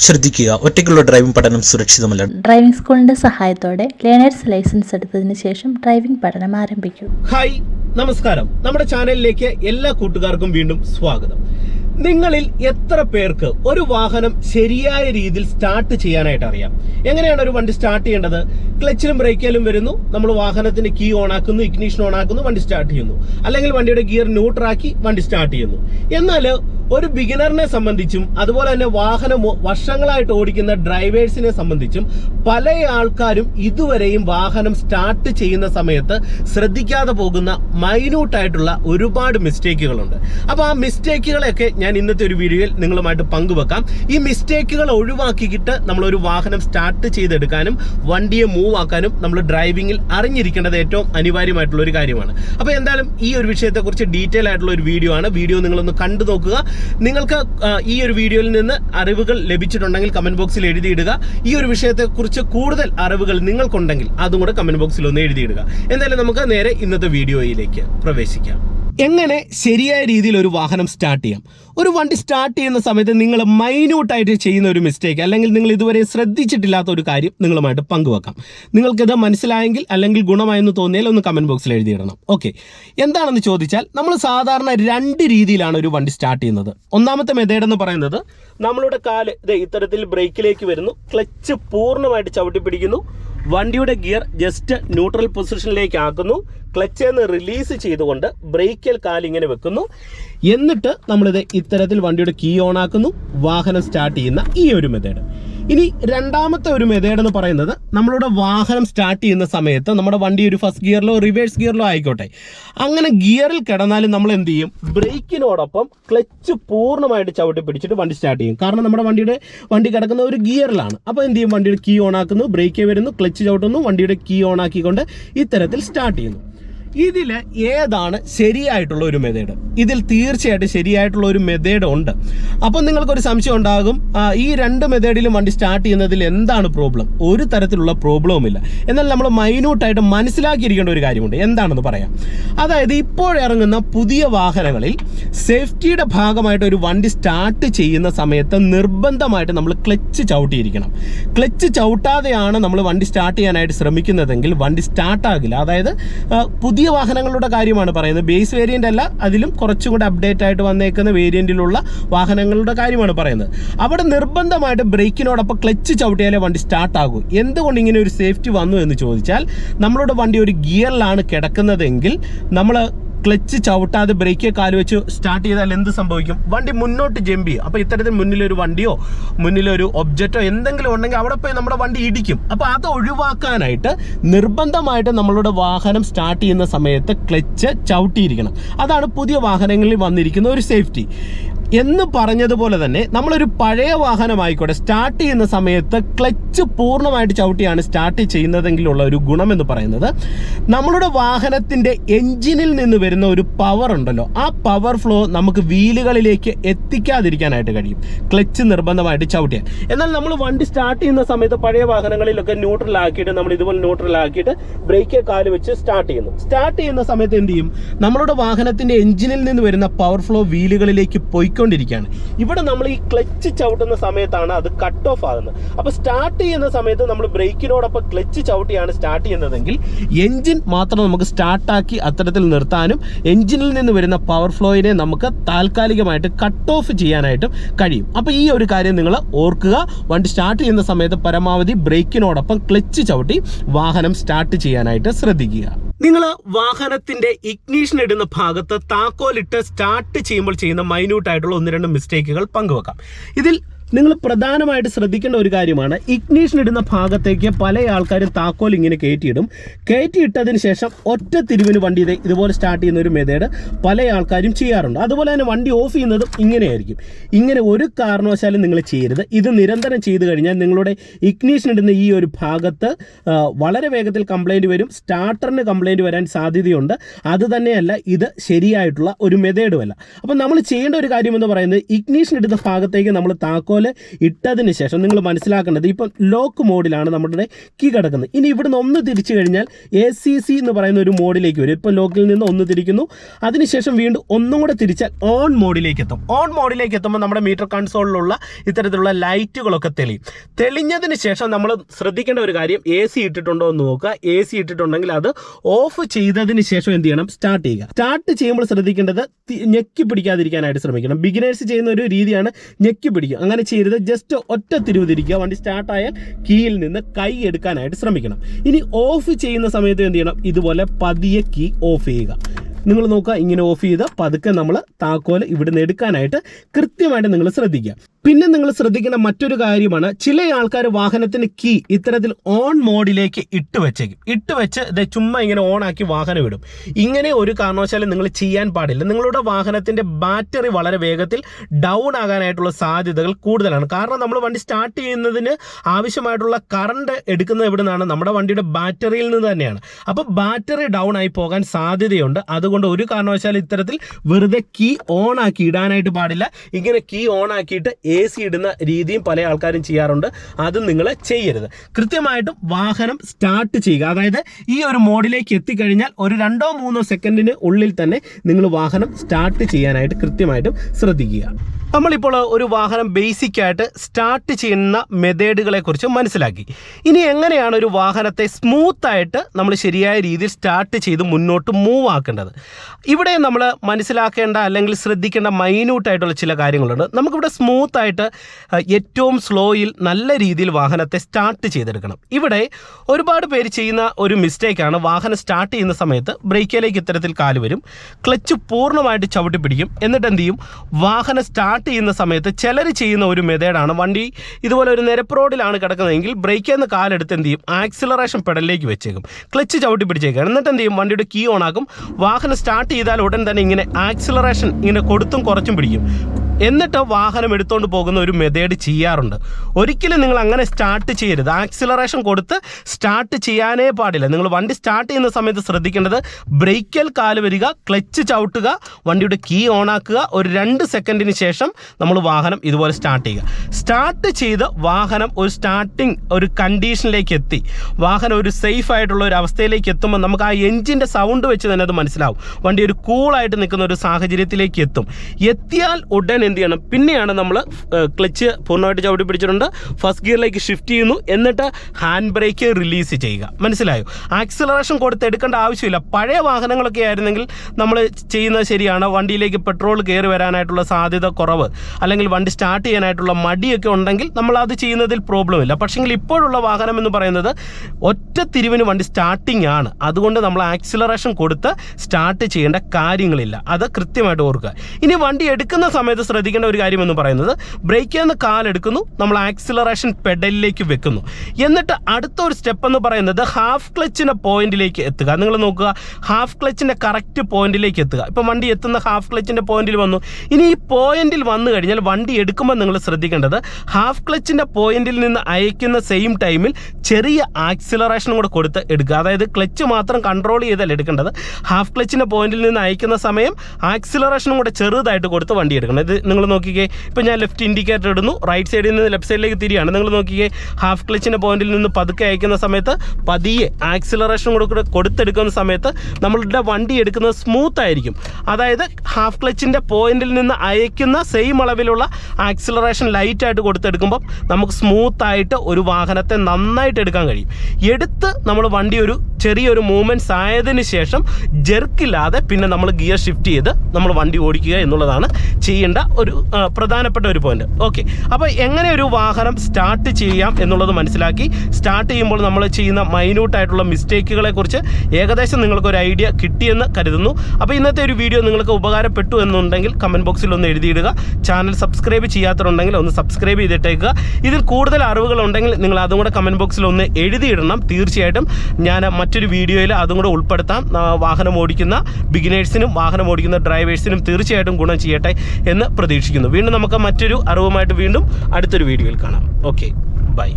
ശ്രദ്ധിക്കുക. ഒറ്റയ്ക്കുള്ള ഡ്രൈവിംഗ് പഠനം സുരക്ഷിതമല്ല. ഡ്രൈവിംഗ് സ്കൂളിന്റെ സഹായത്തോടെ ലേണേഴ്സ് ലൈസൻസ് എടുത്തതിന് ശേഷം ഡ്രൈവിംഗ് പഠനം ആരംഭിക്കും. ഹായ് നമസ്കാരം. നമ്മുടെ ചാനലിലേക്ക് എല്ലാ കൂട്ടുകാർക്കും വീണ്ടും സ്വാഗതം. നിങ്ങളിൽ എത്ര പേർക്ക് ഒരു വാഹനം ശരിയായ രീതിയിൽ സ്റ്റാർട്ട് ചെയ്യാനായിട്ട് അറിയാം? എങ്ങനെയാണ് ഒരു വണ്ടി സ്റ്റാർട്ട് ചെയ്യേണ്ടത്? ക്ലച്ചിലും ബ്രേക്കിലും വരുന്നു നമ്മൾ വാഹനത്തിന്റെ കീ ഓൺ ആക്കുന്നു ഇഗ്നീഷൻ ഓൺ ആക്കുന്നു വണ്ടി സ്റ്റാർട്ട് ചെയ്യുന്നു. അല്ലെങ്കിൽ വണ്ടിയുടെ ഗിയർ ന്യൂട്രാക്കി വണ്ടി സ്റ്റാർട്ട് ചെയ്യുന്നു. എന്നാൽ ഒരു ബിഗിനറിനെ സംബന്ധിച്ചും അതുപോലെ തന്നെ വാഹനം വർഷങ്ങളായിട്ട് ഓടിക്കുന്ന ഡ്രൈവേഴ്സിനെ സംബന്ധിച്ചും പല ആൾക്കാരും ഇതുവരെയും വാഹനം സ്റ്റാർട്ട് ചെയ്യുന്ന സമയത്ത് ശ്രദ്ധിക്കാതെ പോകുന്ന മൈന്യൂട്ടായിട്ടുള്ള ഒരുപാട് മിസ്റ്റേക്കുകളുണ്ട് അപ്പോൾ ആ മിസ്റ്റേക്കുകളെയൊക്കെ ഞാൻ ഇന്നത്തെ ഒരു വീഡിയോയിൽ നിങ്ങളുമായിട്ട് പങ്കുവെക്കാം. ഈ മിസ്റ്റേക്കുകൾ ഒഴിവാക്കിയിട്ട് നമ്മളൊരു വാഹനം സ്റ്റാർട്ട് ചെയ്തെടുക്കാനും വണ്ടിയെ മൂവ് ആക്കാനും നമ്മൾ ഡ്രൈവിംഗിൽ അറിഞ്ഞിരിക്കേണ്ടത് ഏറ്റവും അനിവാര്യമായിട്ടുള്ള ഒരു കാര്യമാണ്. അപ്പോൾ എന്തായാലും ഈ ഒരു വിഷയത്തെക്കുറിച്ച് ഡീറ്റെയിൽ ആയിട്ടുള്ള ഒരു വീഡിയോ ആണ്. വീഡിയോ നിങ്ങളൊന്ന് കണ്ടു നോക്കുക. നിങ്ങൾക്ക് ഈ ഒരു വീഡിയോയിൽ നിന്ന് അറിവുകൾ ലഭിച്ചിട്ടുണ്ടെങ്കിൽ കമന്റ് ബോക്സിൽ എഴുതിയിടുക. ഈ ഒരു വിഷയത്തെക്കുറിച്ച് കൂടുതൽ അറിവുകൾ നിങ്ങൾക്കുണ്ടെങ്കിൽ അതും കൂടെ കമന്റ് ബോക്സിൽ ഒന്ന് എഴുതിയിടുക. എന്തായാലും നമുക്ക് നേരെ ഇന്നത്തെ വീഡിയോയിലേക്ക് പ്രവേശിക്കാം. എങ്ങനെ ശരിയായ രീതിയിൽ ഒരു വാഹനം സ്റ്റാർട്ട് ചെയ്യാം? ഒരു വണ്ടി സ്റ്റാർട്ട് ചെയ്യുന്ന സമയത്ത് നിങ്ങൾ മൈന്യൂട്ടായിട്ട് ചെയ്യുന്ന ഒരു മിസ്റ്റേക്ക് അല്ലെങ്കിൽ നിങ്ങൾ ഇതുവരെ ശ്രദ്ധിച്ചിട്ടില്ലാത്ത ഒരു കാര്യം നിങ്ങളുമായിട്ട് പങ്കുവെക്കാം. നിങ്ങൾക്കിത് മനസ്സിലായെങ്കിൽ അല്ലെങ്കിൽ ഗുണമായെന്ന് തോന്നിയാൽ ഒന്ന് കമന്റ് ബോക്സിൽ എഴുതിയിടണം. ഓക്കെ എന്താണെന്ന് ചോദിച്ചാൽ നമ്മൾ സാധാരണ രണ്ട് രീതിയിലാണ് ഒരു വണ്ടി സ്റ്റാർട്ട് ചെയ്യുന്നത്. ഒന്നാമത്തെ മെത്തേഡ് എന്ന് പറയുന്നത് നമ്മളുടെ കാൽ ഇത് ഇത്തരത്തിൽ ബ്രേക്കിലേക്ക് വരുന്നു ക്ലച്ച് പൂർണമായിട്ട് ചവിട്ടി പിടിക്കുന്നു വണ്ടിയുടെ ഗിയർ ജസ്റ്റ് ന്യൂട്രൽ പൊസിഷനിലേക്ക് ആക്കുന്നു. ക്ലച്ചിൽ നിന്ന് റിലീസ് ചെയ്തുകൊണ്ട് ബ്രേക്കിൽ കാലിങ്ങനെ വെക്കുന്നു. എന്നിട്ട് നമ്മളിത് ഇത്തരത്തിൽ വണ്ടിയുടെ കീ ഓൺ ആക്കുന്നു. വാഹനം സ്റ്റാർട്ട് ചെയ്യുന്ന ഈ ഒരു മെത്തേഡ് ഇനി രണ്ടാമത്തെ ഒരു മെതേഡ് എന്ന് പറയുന്നത് നമ്മളുടെ വാഹനം സ്റ്റാർട്ട് ചെയ്യുന്ന സമയത്ത് നമ്മുടെ വണ്ടി ഒരു ഫസ്റ്റ് ഗിയറിലോ റിവേഴ്സ് ഗിയറിലോ ആയിക്കോട്ടെ. അങ്ങനെ ഗിയറിൽ കിടന്നാലും നമ്മൾ എന്ത് ചെയ്യും? ബ്രേക്കിനോടൊപ്പം ക്ലച്ച് പൂർണമായിട്ട് ചവിട്ടി പിടിച്ചിട്ട് വണ്ടി സ്റ്റാർട്ട് ചെയ്യും. കാരണം നമ്മുടെ വണ്ടിയുടെ വണ്ടി കിടക്കുന്ന ഒരു ഗിയറിലാണ് അപ്പോൾ എന്ത് ചെയ്യും? വണ്ടിയുടെ കീ ഓൺ ആക്കുന്നു ബ്രേക്ക് വരുന്നു ക്ലച്ച് ചവിട്ടുന്നു വണ്ടിയുടെ കീ ഓൺ ആക്കിക്കൊണ്ട് ഇത്തരത്തിൽ സ്റ്റാർട്ട് ചെയ്യുന്നു. ഇതിൽ ഏതാണ് ശരിയായിട്ടുള്ള ഒരു മെതേഡ് ഇതിൽ തീർച്ചയായിട്ടും ശരിയായിട്ടുള്ള ഒരു മെതേഡ് ഉണ്ട്. അപ്പം നിങ്ങൾക്കൊരു സംശയം ഉണ്ടാകും. ഈ രണ്ട് മെതേഡിലും വണ്ടി സ്റ്റാർട്ട് ചെയ്യുന്നതിൽ എന്താണ് പ്രോബ്ലം ഒരു തരത്തിലുള്ള പ്രോബ്ലവും ഇല്ല. എന്നാൽ നമ്മൾ മൈന്യൂട്ടായിട്ട് മനസ്സിലാക്കിയിരിക്കേണ്ട ഒരു കാര്യമുണ്ട്. എന്താണെന്ന് പറയാം. അതായത് ഇപ്പോഴിറങ്ങുന്ന പുതിയ വാഹനങ്ങളിൽ സേഫ്റ്റിയുടെ ഭാഗമായിട്ട് ഒരു വണ്ടി സ്റ്റാർട്ട് ചെയ്യുന്ന സമയത്ത് നിർബന്ധമായിട്ട് നമ്മൾ ക്ലച്ച് ചവിട്ടിയിരിക്കണം. ക്ലച്ച് ചവിട്ടാതെയാണ് നമ്മൾ വണ്ടി സ്റ്റാർട്ട് ചെയ്യാനായിട്ട് ശ്രമിക്കുന്നതെങ്കിൽ വണ്ടി സ്റ്റാർട്ടാകില്ല അതായത് ആ, പുതിയ വാഹനങ്ങളുടെ കാര്യമാണ് പറയുന്നത്. ബേസ് വേരിയന്റ് അല്ല അതിലും കുറച്ചും കൂടെ അപ്ഡേറ്റ് ആയിട്ട് വന്നേക്കുന്ന വേരിയന്റിലുള്ള വാഹനങ്ങളുടെ കാര്യമാണ് പറയുന്നത്. അവിടെ നിർബന്ധമായിട്ട് ബ്രേക്കിനോടൊപ്പം ക്ലച്ച് ചവിട്ടിയാലേ വണ്ടി സ്റ്റാർട്ട് ആകൂ. എന്തുകൊണ്ട് ഇങ്ങനെ ഒരു സേഫ്റ്റി വന്നു എന്ന് ചോദിച്ചാൽ നമ്മളുടെ വണ്ടി ഒരു ഗിയറിലാണ് കിടക്കുന്നതെങ്കിൽ നമ്മൾ ക്ലച്ച് ചവിട്ടാതെ ബ്രേക്ക് കാൽ വെച്ച് സ്റ്റാർട്ട് ചെയ്താൽ എന്ത് സംഭവിക്കും? വണ്ടി മുന്നോട്ട് ജമ്പ് ചെയ്യും. അപ്പോൾ ഇത്തരത്തിൽ മുന്നിലൊരു വണ്ടിയോ മുന്നിലൊരു ഒബ്ജക്റ്റോ എന്തെങ്കിലും ഉണ്ടെങ്കിൽ അവിടെ പോയി നമ്മുടെ വണ്ടി ഇടിക്കും. അപ്പോൾ അത് ഒഴിവാക്കാനായിട്ട് നിർബന്ധമായിട്ട് നമ്മളുടെ വാഹനം സ്റ്റാർട്ട് ചെയ്യുന്ന സമയത്ത് ക്ലച്ച് ചവിട്ടിയിരിക്കണം. അതാണ് പുതിയ വാഹനങ്ങളിൽ വന്നിരിക്കുന്ന ഒരു സേഫ്റ്റി എന്ന് പറഞ്ഞതുപോലെ തന്നെ നമ്മളൊരു പഴയ വാഹനമായിക്കോട്ടെ സ്റ്റാർട്ട് ചെയ്യുന്ന സമയത്ത് ക്ലച്ച് പൂർണമായിട്ട് ചവിട്ടിയാണ് സ്റ്റാർട്ട് ചെയ്യുന്നതെങ്കിലുള്ള ഒരു ഗുണമെന്ന് പറയുന്നത്. നമ്മളുടെ വാഹനത്തിന്റെ എഞ്ചിനിൽ നിന്ന് വരുന്ന ഒരു പവർ ഉണ്ടല്ലോ ആ പവർ ഫ്ലോ നമുക്ക് വീലുകളിലേക്ക് എത്തിക്കാതിരിക്കാനായിട്ട് കഴിയും. ക്ലച്ച് നിർബന്ധമായിട്ട് ചവിട്ടിയാൽ. എന്നാൽ നമ്മൾ വണ്ടി സ്റ്റാർട്ട് ചെയ്യുന്ന സമയത്ത് പഴയ വാഹനങ്ങളിലൊക്കെ ന്യൂട്രൽ ആക്കിയിട്ട് നമ്മൾ ഇതുപോലെ ന്യൂട്രൽ ആക്കിയിട്ട് ബ്രേക്ക് കാൽ വെച്ച് സ്റ്റാർട്ട് ചെയ്യുന്നു. സ്റ്റാർട്ട് ചെയ്യുന്ന സമയത്ത് എന്ത് ചെയ്യും? നമ്മളുടെ വാഹനത്തിന്റെ എഞ്ചിനിൽ നിന്ന് വരുന്ന പവർ ഫ്ലോ വീലുകളിലേക്ക് പോയിക്കൊണ്ടിരിക്കുകയാണ് ഇവിടെ നമ്മൾ ഈ ക്ലച്ച് ചവിട്ടുന്ന സമയത്താണ് അത് കട്ട് ഓഫ് ആകുന്നത്. അപ്പോൾ സ്റ്റാർട്ട് ചെയ്യുന്ന സമയത്ത് നമ്മൾ ബ്രേക്കിനോടൊപ്പം ക്ലച്ച് ചവിട്ടിയാണ് സ്റ്റാർട്ട് ചെയ്യുന്നതെങ്കിൽ എഞ്ചിൻ മാത്രം നമുക്ക് സ്റ്റാർട്ടാക്കി അത്തരത്തിൽ നിർത്താനും എഞ്ചിനിൽ നിന്ന് വരുന്ന പവർ ഫ്ലോയിനെ നമുക്ക് താൽക്കാലികമായിട്ട് കട്ട് ഓഫ് ചെയ്യാനായിട്ടും കഴിയും. അപ്പോൾ ഈ ഒരു കാര്യം നിങ്ങൾ ഓർക്കുക. വണ്ടി സ്റ്റാർട്ട് ചെയ്യുന്ന സമയത്ത് പരമാവധി ബ്രേക്കിനോടൊപ്പം ക്ലച്ച് ചവിട്ടി വാഹനം സ്റ്റാർട്ട് ചെയ്യാനായിട്ട് ശ്രദ്ധിക്കുക. നിങ്ങൾ വാഹനത്തിന്റെ ഇഗ്നീഷൻ ഇടുന്ന ഭാഗത്ത് താക്കോലിട്ട് സ്റ്റാർട്ട് ചെയ്യുമ്പോൾ ചെയ്യുന്ന മൈന്യൂട്ട് ആയിട്ടുള്ള ഒന്ന് രണ്ട് മിസ്റ്റേക്കുകൾ പങ്കുവെക്കാം. ഇതിൽ നിങ്ങൾ പ്രധാനമായിട്ട് ശ്രദ്ധിക്കേണ്ട ഒരു കാര്യമാണ് ഇഗ്നീഷൻ ഇടുന്ന ഭാഗത്തേക്ക് പല ആൾക്കാരും താക്കോൽ ഇങ്ങനെ കയറ്റിയിടും. കയറ്റിയിട്ടതിന് ശേഷം ഒറ്റ തിരിവിന് വണ്ടി ഇത് ഇതുപോലെ സ്റ്റാർട്ട് ചെയ്യുന്ന ഒരു മെത്തേഡ് പല ആൾക്കാരും ചെയ്യാറുണ്ട്. അതുപോലെ തന്നെ വണ്ടി ഓഫ് ചെയ്യുന്നതും ഇങ്ങനെയായിരിക്കും. ഇങ്ങനെ ഒരു കാരണവശാലും നിങ്ങൾ ചെയ്യരുത്. ഇത് നിരന്തരം ചെയ്തു കഴിഞ്ഞാൽ നിങ്ങളുടെ ഇഗ്നീഷൻ ഇടുന്ന ഈ ഒരു ഭാഗത്ത് വളരെ വേഗത്തിൽ കംപ്ലൈന്റ് വരും. സ്റ്റാർട്ടറിന് കംപ്ലൈന്റ് വരാൻ സാധ്യതയുണ്ട്. അത് തന്നെയല്ല ഇത് ശരിയായിട്ടുള്ള ഒരു മെത്തേഡുമല്ല അപ്പം നമ്മൾ ചെയ്യേണ്ട ഒരു കാര്യം എന്ന് പറയുന്നത് ഇഗ്നീഷൻ ഇടുന്ന ഭാഗത്തേക്ക് നമ്മൾ താക്കോൽ താക്കോൽ ഇട്ടതിന് ശേഷം നിങ്ങൾ മനസ്സിലാക്കേണ്ടത് ഇപ്പം ലോക്ക് മോഡിലാണ് നമ്മുടെ കീ കിടക്കുന്നത്. ഇനി ഇവിടുന്ന് ഒന്ന് തിരിച്ചു കഴിഞ്ഞാൽ എ സി സി എന്ന് പറയുന്ന ഒരു മോഡിലേക്ക് വരും. ഇപ്പം ലോക്കിൽ നിന്ന് ഒന്ന് തിരിക്കുന്നു. അതിനുശേഷം വീണ്ടും ഒന്നും കൂടെ തിരിച്ചാൽ ഓൺ മോഡിലേക്ക് എത്തും. ഓൺ മോഡിലേക്ക് എത്തുമ്പോൾ നമ്മുടെ മീറ്റർ കൺസോളിലുള്ള ഇത്തരത്തിലുള്ള ലൈറ്റുകളൊക്കെ തെളിയും. തെളിഞ്ഞതിന് ശേഷം നമ്മൾ ശ്രദ്ധിക്കേണ്ട ഒരു കാര്യം എ സി ഇട്ടിട്ടുണ്ടോ എന്ന് നോക്കുക. എ സി ഇട്ടിട്ടുണ്ടെങ്കിൽ അത് ഓഫ് ചെയ്തതിന് ശേഷം എന്ത് ചെയ്യണം? സ്റ്റാർട്ട് ചെയ്യുക. സ്റ്റാർട്ട് ചെയ്യുമ്പോൾ ശ്രദ്ധിക്കേണ്ടത് ഞെക്കി പിടിക്കാതിരിക്കാനായിട്ട് ശ്രമിക്കണം. ബിഗിനേഴ്സ് ചെയ്യുന്ന ഒരു രീതിയാണ് ഞെക്കി പിടിക്കുക. അങ്ങനെ ചെയ്യരുത്. ജസ്റ്റ് ഒറ്റ തിരിവ് തിരിക്കുക വണ്ടി സ്റ്റാർട്ടായാൽ കീയിൽ നിന്ന് കൈ എടുക്കാനായിട്ട് ശ്രമിക്കണം. ഇനി ഓഫ് ചെയ്യുന്ന സമയത്ത് എന്ത് ചെയ്യണം? ഇതുപോലെ പതിയെ കീ ഓഫ് ചെയ്യുക. നിങ്ങൾ നോക്കുക ഇങ്ങനെ ഓഫ് ചെയ്ത് പതുക്കെ നമ്മൾ താക്കോൽ ഇവിടുന്ന് എടുക്കാനായിട്ട് കൃത്യമായിട്ട് നിങ്ങൾ ശ്രദ്ധിക്കുക. പിന്നെ നിങ്ങൾ ശ്രദ്ധിക്കേണ്ട മറ്റൊരു കാര്യമാണ് ചില ആൾക്കാർ വാഹനത്തിന് കീ ഇത്തരത്തിൽ ഓൺ മോഡിലേക്ക് ഇട്ട് വെച്ചേക്കും. ഇട്ട് വെച്ച് ഇത് ചുമ്മാ ഇങ്ങനെ ഓൺ ആക്കി വാഹനം ഇടും. ഇങ്ങനെ ഒരു കാരണവശാലും നിങ്ങൾ ചെയ്യാൻ പാടില്ല. നിങ്ങളുടെ വാഹനത്തിന്റെ ബാറ്ററി വളരെ വേഗത്തിൽ ഡൗൺ ആകാനായിട്ടുള്ള സാധ്യതകൾ കൂടുതലാണ്. കാരണം നമ്മൾ വണ്ടി സ്റ്റാർട്ട് ചെയ്യുന്നതിന് ആവശ്യമായിട്ടുള്ള കറണ്ട് എടുക്കുന്നത് എവിടെ നിന്നാണ് നമ്മുടെ വണ്ടിയുടെ ബാറ്ററിയിൽ നിന്ന് തന്നെയാണ്. അപ്പോൾ ബാറ്ററി ഡൗൺ ആയി പോകാൻ സാധ്യതയുണ്ട്. അതുകൊണ്ട് ഒരു കാരണവശാലും ഇത്തരത്തിൽ വെറുതെ കീ ഓൺ ആക്കി ഇടാനായിട്ട് പാടില്ല. ഇങ്ങനെ കീ ഓൺ ആക്കിയിട്ട് എ സി ഇടുന്ന രീതിയും പല ആൾക്കാരും ചെയ്യാറുണ്ട്. അതും നിങ്ങൾ ചെയ്യരുത്. കൃത്യമായിട്ടും വാഹനം സ്റ്റാർട്ട് ചെയ്യുക. അതായത് ഈ ഒരു മോഡിലേക്ക് എത്തിക്കഴിഞ്ഞാൽ ഒരു രണ്ടോ മൂന്നോ സെക്കൻഡിന് ഉള്ളിൽ തന്നെ നിങ്ങൾ വാഹനം സ്റ്റാർട്ട് ചെയ്യാനായിട്ട് കൃത്യമായിട്ടും ശ്രദ്ധിക്കുക. നമ്മളിപ്പോൾ ഒരു വാഹനം ബേസിക് ആയിട്ട് സ്റ്റാർട്ട് ചെയ്യുന്ന മെത്തേഡുകളെ കുറിച്ച് മനസ്സിലാക്കി. ഇനി എങ്ങനെയാണ് ഒരു വാഹനത്തെ സ്മൂത്തായിട്ട് നമ്മൾ ശരിയായ രീതിയിൽ സ്റ്റാർട്ട് ചെയ്ത് മുന്നോട്ട് മൂവ് ആക്കേണ്ടത്? ഇവിടെ നമ്മൾ മനസ്സിലാക്കേണ്ട അല്ലെങ്കിൽ ശ്രദ്ധിക്കേണ്ട മൈന്യൂട്ടായിട്ടുള്ള ചില കാര്യങ്ങളുണ്ട്. നമുക്കിവിടെ സ്മൂത്തായിട്ട് ഏറ്റവും സ്ലോയിൽ നല്ല രീതിയിൽ വാഹനത്തെ സ്റ്റാർട്ട് ചെയ്തെടുക്കണം. ഇവിടെ ഒരുപാട് പേര് ചെയ്യുന്ന ഒരു മിസ്റ്റേക്കാണ് വാഹനം സ്റ്റാർട്ട് ചെയ്യുന്ന സമയത്ത് ബ്രേക്കിലേക്ക് ഇത്തരത്തിൽ കാൽ വരും. ക്ലച്ച് പൂർണമായിട്ട് ചവിട്ടി പിടിക്കും. എന്നിട്ട് എന്ത് ചെയ്യും? വാഹനം സ്റ്റാർട്ട് ചെയ്യുന്ന സമയത്ത് ചിലർ ചെയ്യുന്ന ഒരു മെത്തേഡാണ് വണ്ടി ഇതുപോലെ ഒരു നിരപ്പ് റോഡിലാണ് കിടക്കുന്നതെങ്കിൽ ബ്രേക്കിൽ നിന്ന് കാലെടുത്ത് എന്ത് ചെയ്യും? ആക്സിലറേഷൻ പെഡലിലേക്ക് വെച്ചേക്കും. ക്ലച്ച് ചവിട്ടി പിടിച്ചേക്കാം എന്നിട്ട് എന്ത് ചെയ്യും? വണ്ടിയുടെ കീ ഓൺ ആക്കും. വാഹനം സ്റ്റാർട്ട് ചെയ്താൽ ഉടൻ തന്നെ ഇങ്ങനെ ആക്സിലറേഷൻ ഇങ്ങനെ കൊടുത്തും കുറച്ചും പിടിക്കും. എന്നിട്ട് വാഹനം എടുത്തുകൊണ്ട് പോകുന്ന ഒരു മെത്തേഡ് ചെയ്യാറുണ്ട്. ഒരിക്കലും നിങ്ങൾ അങ്ങനെ സ്റ്റാർട്ട് ചെയ്യരുത്. ആക്സിലറേഷൻ കൊടുത്ത് സ്റ്റാർട്ട് ചെയ്യാനേ പാടില്ല. നിങ്ങൾ വണ്ടി സ്റ്റാർട്ട് ചെയ്യുന്ന സമയത്ത് ശ്രദ്ധിക്കേണ്ടത് ബ്രേക്കൽ കാൽ വരിക ക്ലച്ച് ചവിട്ടുക വണ്ടിയുടെ കീ ഓണാക്കുക ഒരു രണ്ട് സെക്കൻഡിന് ശേഷം നമ്മൾ വാഹനം ഇതുപോലെ സ്റ്റാർട്ട് ചെയ്യുക. സ്റ്റാർട്ട് ചെയ്ത് വാഹനം ഒരു സ്റ്റാർട്ടിങ് ഒരു കണ്ടീഷനിലേക്ക് എത്തി. വാഹനം ഒരു സേഫ് ആയിട്ടുള്ള ഒരു അവസ്ഥയിലേക്ക് എത്തുമ്പോൾ നമുക്ക് ആ എഞ്ചിന്റെ സൗണ്ട് വെച്ച് തന്നെ അത് മനസ്സിലാവും. വണ്ടി ഒരു കൂളായിട്ട് നിൽക്കുന്ന ഒരു സാഹചര്യത്തിലേക്ക് എത്തും. എത്തിയാൽ ഉടൻ എന്ത് ചെയ്യണം? പിന്നെയാണ് നമ്മൾ ക്ലച്ച് പൂർണമായിട്ട് ചവിട്ടി പിടിച്ചിട്ടുണ്ട്. ഫസ്റ്റ് ഗിയറിലേക്ക് ഷിഫ്റ്റ് ചെയ്യുന്നു. എന്നിട്ട് ഹാൻഡ് ബ്രേക്ക് റിലീസ് ചെയ്യുക. മനസ്സിലായോ? ആക്സിലറേഷൻ കൊടുത്ത് എടുക്കേണ്ട ആവശ്യമില്ല. പഴയ വാഹനങ്ങളൊക്കെ ആയിരുന്നെങ്കിൽ നമ്മൾ ചെയ്യുന്നത് ശരിയാണ്. വണ്ടിയിലേക്ക് പെട്രോൾ കയറി വരാനായിട്ടുള്ള സാധ്യത കുറവ്. അല്ലെങ്കിൽ വണ്ടി സ്റ്റാർട്ട് ചെയ്യാനായിട്ടുള്ള മടിയൊക്കെ ഉണ്ടെങ്കിൽ നമ്മൾ അത് ചെയ്യുന്നതിൽ പ്രോബ്ലം ഇല്ല. പക്ഷേങ്കിൽ ഇപ്പോഴുള്ള വാഹനം എന്ന് പറയുന്നത് ഒറ്റ തിരിവിന് വണ്ടി സ്റ്റാർട്ടിംഗ് ആണ്. അതുകൊണ്ട് നമ്മൾ ആക്സിലറേഷൻ കൊടുത്ത് സ്റ്റാർട്ട് ചെയ്യേണ്ട കാര്യങ്ങളില്ല. അത് കൃത്യമായിട്ട് ഓർക്കുക. ഇനി വണ്ടി എടുക്കുന്ന സമയത്ത് ശ്രദ്ധിക്കേണ്ട ഒരു കാര്യം എന്ന് പറയുന്നത് ബ്രേക്കിൽ നിന്ന് കാലെടുക്കുന്നു നമ്മൾ ആക്സിലറേഷൻ പെഡലിലേക്ക് വെക്കുന്നു. എന്നിട്ട് അടുത്ത ഒരു സ്റ്റെപ്പ് എന്ന് പറയുന്നത് ഹാഫ് ക്ലച്ചിന്റെ പോയിന്റിലേക്ക് എത്തുക. നിങ്ങൾ നോക്കുക ഹാഫ് ക്ലച്ചിന്റെ കറക്റ്റ് പോയിന്റിലേക്ക് എത്തുക. ഇപ്പം വണ്ടി എത്തുന്ന ഹാഫ് ക്ലച്ചിന്റെ പോയിന്റിൽ വന്നു. ഇനി ഈ പോയിന്റിൽ വന്നു കഴിഞ്ഞാൽ വണ്ടി എടുക്കുമ്പോൾ നിങ്ങൾ ശ്രദ്ധിക്കേണ്ടത് ഹാഫ് ക്ലച്ചിന്റെ പോയിന്റിൽ നിന്ന് അയക്കുന്ന സെയിം ടൈമിൽ ചെറിയ ആക്സിലറേഷനും കൂടെ കൊടുത്ത് എടുക്കുക. അതായത് ക്ലച്ച് മാത്രം കൺട്രോൾ ചെയ്തല്ല എടുക്കേണ്ടത്? ഹാഫ് ക്ലച്ചിന്റെ പോയിന്റിൽ നിന്ന് അയക്കുന്ന സമയം ആക്സിലറേഷനും കൂടെ ചെറുതായിട്ട് കൊടുത്ത് വണ്ടി എടുക്കണം. ഇത് നിങ്ങൾ നോക്കിക്കേ. ഇപ്പോൾ ഞാൻ ലെഫ്റ്റ് ഇൻഡിക്കേറ്റർ ഇടുന്നു. റൈറ്റ് സൈഡിൽ നിന്ന് ലെഫ്റ്റ് സൈഡിലേക്ക് തിരിയാണ്. നിങ്ങൾ നോക്കിക്കേ. ഹാഫ് ക്ലച്ചിന്റെ പോയിന്റിൽ നിന്ന് പതുക്കെ അയക്കുന്ന സമയത്ത് പതിയെ ആക്സിലറേഷൻ കൂടെ കൂടെ കൊടുത്തെടുക്കുന്ന സമയത്ത് നമ്മളുടെ വണ്ടി എടുക്കുന്നത് സ്മൂത്ത് ആയിരിക്കും. അതായത് ഹാഫ് ക്ലച്ചിന്റെ പോയിന്റിൽ നിന്ന് അയക്കുന്ന സെയിം അളവിലുള്ള ആക്സിലറേഷൻ ലൈറ്റായിട്ട് കൊടുത്തെടുക്കുമ്പോൾ നമുക്ക് സ്മൂത്തായിട്ട് ഒരു വാഹനത്തെ നന്നായിട്ട് എടുക്കാൻ കഴിയും. നമ്മൾ വണ്ടി ഒരു ചെറിയൊരു മൂവ്മെന്റ്സ് ആയതിന് ശേഷം ജെർക്കില്ലാതെ പിന്നെ നമ്മൾ ഗിയർ ഷിഫ്റ്റ് ചെയ്ത് നമ്മൾ വണ്ടി ഓടിക്കുക എന്നുള്ളതാണ് ചെയ്യേണ്ട ഒരു പ്രധാനപ്പെട്ട ഒരു പോയിന്റ് ഓക്കെ അപ്പോൾ എങ്ങനെ ഒരു വാഹനം സ്റ്റാർട്ട് ചെയ്യാം എന്നുള്ളത് മനസ്സിലാക്കി. സ്റ്റാർട്ട് ചെയ്യുമ്പോൾ നമ്മൾ ചെയ്യുന്ന മൈന്യൂട്ടായിട്ടുള്ള മിസ്റ്റേക്കുകളെ കുറിച്ച് ഏകദേശം നിങ്ങൾക്കൊരു ഐഡിയ കിട്ടിയെന്ന് കരുതുന്നു. അപ്പോൾ ഇന്നത്തെ ഒരു വീഡിയോ നിങ്ങൾക്ക് ഉപകാരപ്പെട്ടു എന്നുണ്ടെങ്കിൽ കമന്റ് ബോക്സിൽ ഒന്ന് എഴുതിയിടുക. ചാനൽ സബ്സ്ക്രൈബ് ചെയ്യാത്തവരുണ്ടെങ്കിൽ ഒന്ന് സബ്സ്ക്രൈബ് ചെയ്തിട്ടേക്കുക. ഇതിൽ കൂടുതൽ അറിവുകൾ ഉണ്ടെങ്കിൽ നിങ്ങൾ അതും കൂടെ കമന്റ് ബോക്സിൽ ഒന്ന് എഴുതിയിടണം. തീർച്ചയായിട്ടും ഞാൻ മറ്റൊരു വീഡിയോയിൽ അതും കൂടെ ഉൾപ്പെടുത്താം. വാഹനം ഓടിക്കുന്ന ബിഗിനേഴ്സിനും വാഹനം ഓടിക്കുന്ന ഡ്രൈവേഴ്സിനും തീർച്ചയായിട്ടും ഗുണം ചെയ്യട്ടെ എന്ന് പ്രതീക്ഷിക്കുന്നു. വീണ്ടും നമുക്ക് മറ്റൊരു അറിവുമായിട്ട് വീണ്ടും അടുത്തൊരു വീഡിയോയിൽ കാണാം. Okay bye